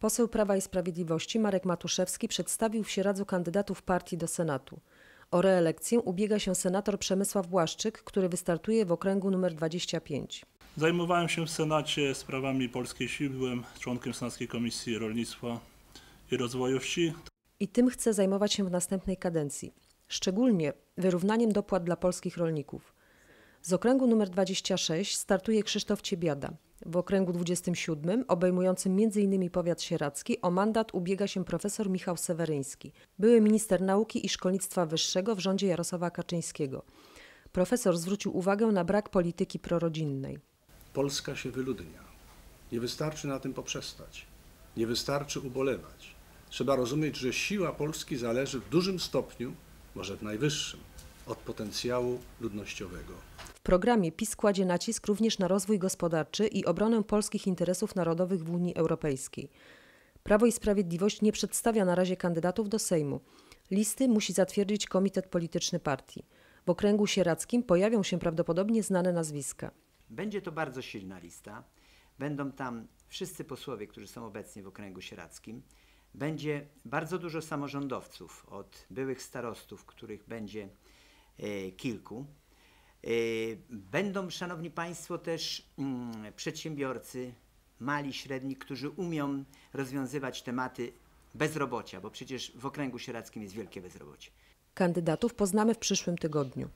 Poseł Prawa i Sprawiedliwości Marek Matuszewski przedstawił w Sieradzu kandydatów partii do Senatu. O reelekcję ubiega się senator Przemysław Błaszczyk, który wystartuje w okręgu nr 25. Zajmowałem się w Senacie sprawami polskiej wsi, byłem członkiem Senackiej Komisji Rolnictwa i Rozwoju Wsi. I tym chce zajmować się w następnej kadencji. Szczególnie wyrównaniem dopłat dla polskich rolników. Z okręgu nr 26 startuje Krzysztof Ciebiada. W okręgu 27, obejmującym m.in. powiat sieradzki, o mandat ubiega się profesor Michał Seweryński, były minister nauki i szkolnictwa wyższego w rządzie Jarosława Kaczyńskiego. Profesor zwrócił uwagę na brak polityki prorodzinnej. Polska się wyludnia. Nie wystarczy na tym poprzestać. Nie wystarczy ubolewać. Trzeba rozumieć, że siła Polski zależy w dużym stopniu, może w najwyższym, od potencjału ludnościowego. W programie PiS kładzie nacisk również na rozwój gospodarczy i obronę polskich interesów narodowych w Unii Europejskiej. Prawo i Sprawiedliwość nie przedstawia na razie kandydatów do Sejmu. Listy musi zatwierdzić Komitet Polityczny Partii. W okręgu sieradzkim pojawią się prawdopodobnie znane nazwiska. Będzie to bardzo silna lista. Będą tam wszyscy posłowie, którzy są obecni w okręgu sieradzkim. Będzie bardzo dużo samorządowców, od byłych starostów, których będzie kilku. E, Będą, szanowni państwo, też mm, przedsiębiorcy, mali, średni, którzy umią rozwiązywać tematy bezrobocia, bo przecież w okręgu sieradzkim jest wielkie bezrobocie. Kandydatów poznamy w przyszłym tygodniu.